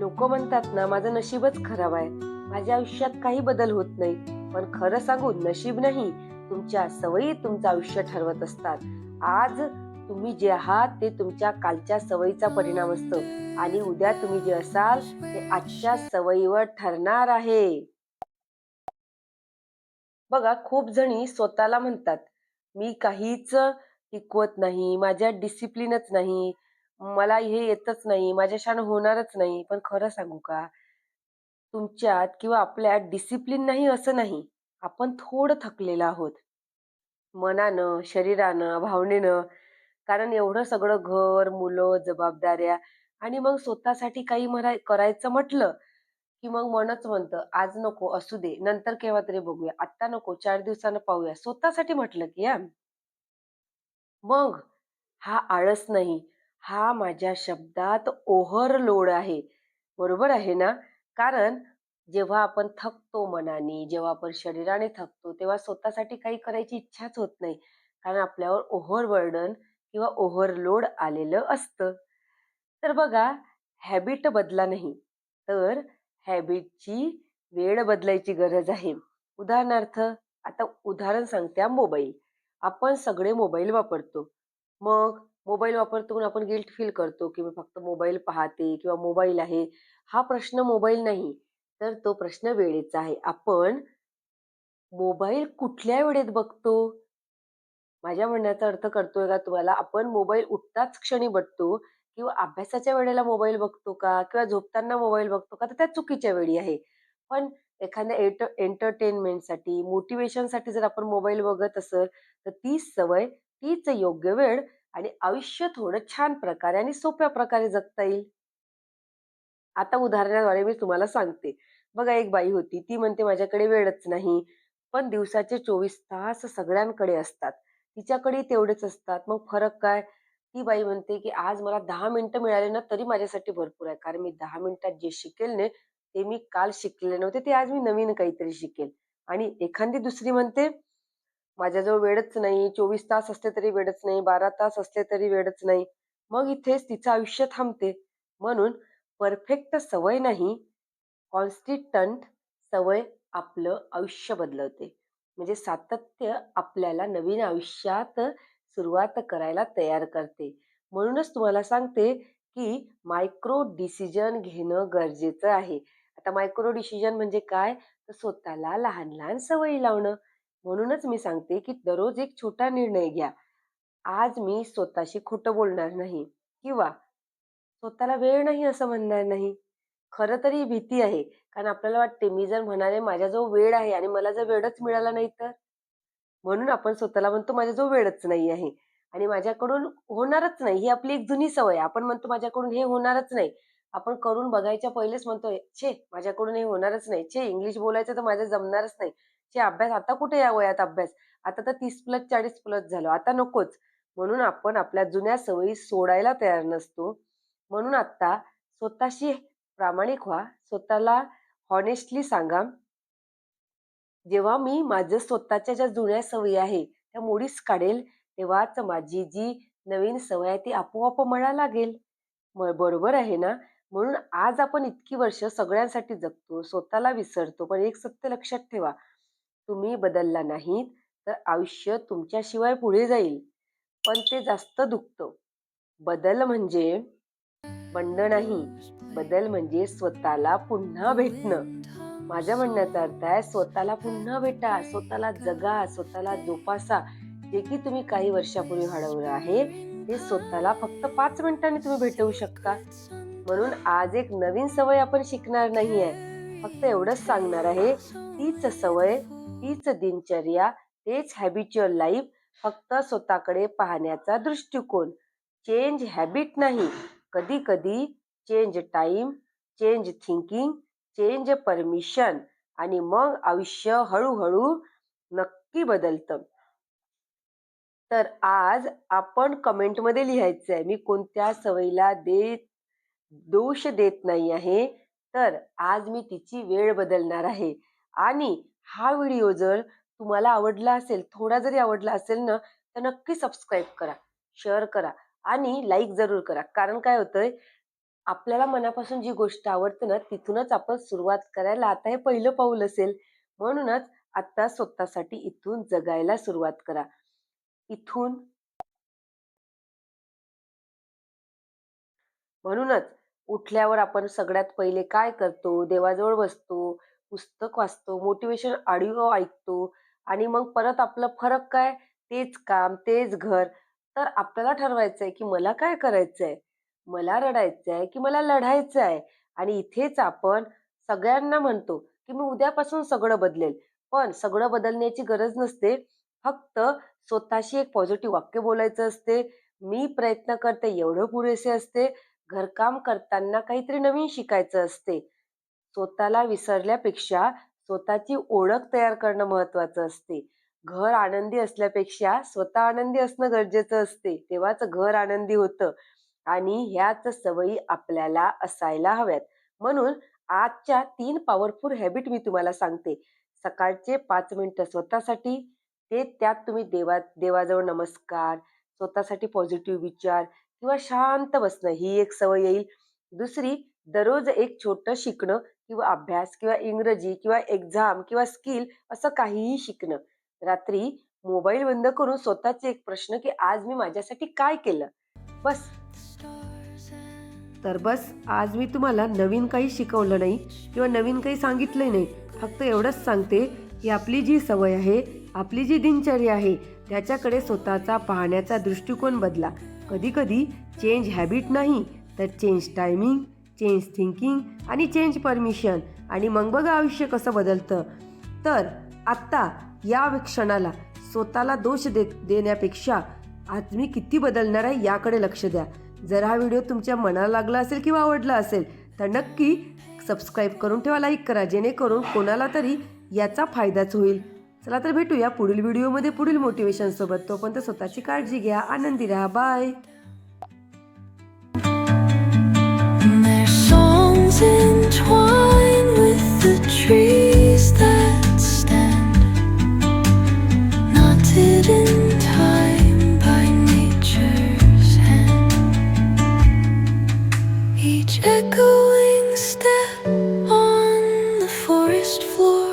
लोक म्हणतात ना माझं नशीबच खराब आहे. माझ्या आयुष्यात काही बदल होत नाही. पण खरं सांगू नशीब नाही. तुमच्या सवयी तुमचं आयुष्य ठरवत असतात. आज तुम्ही जे आहात ते तुमच्या कालच्या सवयीचा परिणाम असतो. आणि उद्या तुम्ही जे असाल ते आजच्या सवयीवर ठरणार आहे. बघा खूप जणी स्वतःला म्हणतात मी काहीच टिकवत नाही माझ्या डिसिप्लिनच नाही. मला हे येतच नाही माझ्याशान होणारच नाही पण खरं सांगू का? तुमच्यात किंवा आपल्यात डिसिप्लिन नाही असं नाही आपण थोडं थकलेलं आहोत. मनानं शरीरानं भावनेनं कारण एवढं सगळं घर मुलं जबाबदाऱ्या आणि मग स्वतःसाठी काही म्हणा करायचं म्हटलं की मग मनच म्हणतं आज नको असू दे नंतर केव्हा तरी बघूया आत्ता नको चार दिवसानं पाहूया. स्वतःसाठी म्हटलं की या मग हा आळस नाही हा माझ्या शब्दात ओव्हरलोड आहे. बरोबर आहे ना? कारण जेव्हा आपण थकतो मनाने जेव्हा आपण शरीराने थकतो तेव्हा स्वतःसाठी काही करायची इच्छाच होत नाही. कारण आपल्यावर ओव्हरबर्डन किंवा ओव्हरलोड आलेलं असतं. तर बघा हॅबिट बदला नाही. तर हॅबिटची वेळ बदलायची गरज आहे. उदाहरणार्थ आता उदाहरण सांगते मोबाईल. आपण सगळे मोबाईल वापरतो. मग मोबाईल वापरतो आपण गिल्ट फील करतो की मी फक्त मोबाईल पाहते किंवा मोबाईल आहे हा प्रश्न मोबाईल नाही. तर तो प्रश्न वेळेचा आहे. आपण मोबाईल कुठल्या वेळेत बघतो? माझ्या म्हणण्याचा अर्थ करतोय का तुम्हाला? आपण मोबाईल उठताच क्षणी बघतो किंवा अभ्यासाच्या वेळेला मोबाईल बघतो का? किंवा झोपताना मोबाईल बघतो का? तर त्या चुकीच्या वेळी आहे. पण एखाद्या एंटरटेनमेंटसाठी मोटिवेशनसाठी जर आपण मोबाईल बघत असेल तर तीच सवय तीच योग्य वेळ आणि आयुष्य थोडं छान प्रकारे आणि सोप्या प्रकारे जगता येईल. आता उदाहरणाद्वारे मी तुम्हाला सांगते. बघा एक बाई होती. ती म्हणते माझ्याकडे वेळच नाही. पण दिवसाचे चोवीस तास सगळ्यांकडे असतात. तिच्याकडे तेवढेच असतात. मग फरक काय? ती बाई म्हणते की आज मला दहा मिनिटं मिळाले ना तरी माझ्यासाठी भरपूर आहे. कारण मी दहा मिनिटात जे शिकेल ने ते मी काल शिकले नव्हते. ते आज मी नवीन काहीतरी शिकेल. आणि एखादी दुसरी म्हणते माझ्याजवळ वेळच नाही चोवीस तास असले तरी वेळच नाही बारा तास असले तरी वेळच नाही. मग इथेच तिचं आयुष्य थांबते. म्हणून परफेक्ट सवय नाही कॉन्स्टिटंट सवय आपलं आयुष्य बदलवते. म्हणजे सातत्य आपल्याला नवीन आयुष्यात सुरुवात करायला तयार करते. म्हणूनच तुम्हाला सांगते की मायक्रो डिसिजन घेणं गरजेचं आहे. आता मायक्रो डिसिजन म्हणजे काय? तर स्वतःला लहान लहान सवयी लावणं. म्हणूनच मी सांगते की दररोज एक छोटा निर्णय घ्या. आज मी स्वतःशी खोटं बोलणार नाही किंवा स्वतःला वेळ नाही असं म्हणणार नाही. खरं तर ही भीती आहे. कारण आपल्याला वाटते मी जर म्हणाले माझ्याजवळ वेळ आहे आणि मला जर वेळच मिळाला नाही तर? म्हणून आपण स्वतःला म्हणतो माझ्याजवळ वेळच नाही आहे. आणि माझ्याकडून होणारच नाही. ही आपली एक जुनी सवय आहे. आपण म्हणतो माझ्याकडून हे होणारच नाही. आपण करून बघायच्या पहिलेच म्हणतोय छे माझ्याकडून हे होणारच नाही. छे इंग्लिश बोलायचं तर माझं जमणारच नाही. चे अभ्यास. आता कुठे या वयात अभ्यास? आता तर तीस प्लस चाळीस प्लस झालो. आता नकोच. म्हणून आपण आपल्या जुन्या सवयी सोडायला तयार नसतो. म्हणून आता स्वतःशी प्रामाणिक व्हा. स्वतःला हॉनेस्टली सांगा. जेव्हा मी माझं स्वतःच्या ज्या जुन्या सवयी आहे त्या मोडीस काढेल तेव्हाच माझी जी नवीन सवय आहे ती आपोआप मला लागेल. म- बरोबर आहे ना? म्हणून आज आपण इतकी वर्ष सगळ्यांसाठी जगतो स्वतःला विसरतो पण एक सत्य लक्षात ठेवा. तुम्ही बदलला नाहीत तर आयुष्य तुमच्याशिवाय पुढे जाईल. पण ते जास्त दुखतं. बदल म्हणजे बंड नाही. बदल म्हणजे स्वतःला पुन्हा भेटणं. माझ्या म्हणण्याचा अर्थ आहे स्वतःला पुन्हा भेटा स्वतःला जगा स्वतःला जोपासा. जे की तुम्ही काही वर्षापूर्वी हडवलं आहे ते स्वतःला फक्त पाच मिनिटांनी तुम्ही भेटवू शकता. म्हणून आज एक नवीन सवय आपण शिकणार नाही आहे फक्त एवढंच सांगणार आहे तीच सवय तीच दिनचर्या तेच हॅबिच्युअल लाईफ फक्त स्वतःकडे पाहण्याचा दृष्टिकोन. चेंज हॅबिट नाही. कधी कधी change time change thinking change permission आणि मग आयुष्य हळूहळू नक्की बदलतं. तर आज आपण कमेंटमध्ये लिहायचं आहे मी कोणत्या सवयीला देत दोष देत नाही आहे. तर आज मी तिची वेळ बदलणार आहे. आणि हा व्हिडिओ जर तुम्हाला आवडला असेल थोडा जरी आवडला असेल ना तर नक्की सबस्क्राईब करा शेअर करा आणि लाईक जरूर करा कारण काय होतंय आपल्याला मनापासून जी गोष्ट आवडते ना, तिथूनच आपण सुरुवात करायला आता हे पहिलं पाऊल असेल. म्हणूनच आता स्वतःसाठी इथून जगायला सुरुवात करा. इथून म्हणूनच उठल्यावर आपण सगळ्यात पहिले काय करतो? देवाजवळ बसतो, पुस्तक वाचतो, मोटिवेशन ऑडिओ ऐकतो आणि मग परत आपलं फरक काय? तेच काम, तेच घर. तर आपल्याला ठरवायचं आहे की मला काय करायचं आहे मला रडायचं आहे की मला लढायचं आहे? आणि इथेच आपण सगळ्यांना म्हणतो, की मी उद्यापासून सगळं बदलेल. पण सगळं बदलण्याची गरज नसते. फक्त स्वतःशी एक पॉझिटिव्ह वाक्य बोलायचं असते. मी प्रयत्न करते एवढं पुरेसे असते. घरकाम करताना काहीतरी नवीन शिकायचं असते. स्वतःला विसरल्यापेक्षा स्वतःची ओळख तयार करणं महत्वाचं असते. घर आनंदी असल्यापेक्षा स्वतः आनंदी असणं गरजेचं असते. तेव्हाच घर आनंदी होतं आणि ह्याच सवयी आपल्याला असायला हव्यात. म्हणून आजच्या तीन पॉवरफुल हॅबिट मी तुम्हाला सांगते. सकाळचे पाच मिनिटं स्वतःसाठी, ते त्यात तुम्ही देवा देवाजवळ नमस्कार, स्वतःसाठी पॉझिटिव्ह विचार किंवा शांत बसणं ही एक सवय येईल. दुसरी दररोज एक छोटं शिकणं किंवा अभ्यास किंवा इंग्रजी किंवा एक्झाम किंवा स्किल असं काहीही शिकणं. रात्री मोबाईल बंद करून स्वतःचे एक प्रश्न, की आज मी माझ्यासाठी काय केलं? बस. तर बस आज मी तुम्हाला नवीन काही शिकवलं नाही किंवा नवीन काही सांगितलंही नाही. फक्त एवढंच सांगते, की आपली जी सवय आहे, आपली जी दिनचर्या आहे, त्याच्याकडे स्वतःचा पाहण्याचा दृष्टिकोन बदला. कधी-कधी चेंज हॅबिट नाही, तर चेंज टायमिंग, चेंज थिंकिंग आणि चेंज परमिशन आणि मग बघा आयुष्य कसं बदलतं. तर आत्ता या क्षणाला स्वतःला दोष दे देण्यापेक्षा आज मी किती बदलणार आहे याकडे लक्ष द्या. जर हा व्हिडिओ तुमच्या मनाला लागला असेल किंवा आवडला असेल, तर नक्की सबस्क्राईब करून ठेवा, लाईक करा. जेणेकरून कोणाला तरी याचा फायदाच होईल. चला तर भेटूया पुढील व्हिडिओमध्ये पुढील मोटिवेशनसोबत तोपर्यंत स्वतःची काळजी घ्या. आनंदी राहा. Bye. with the trees that stand knotted in time by nature's hand. Each echoing step on the forest floor.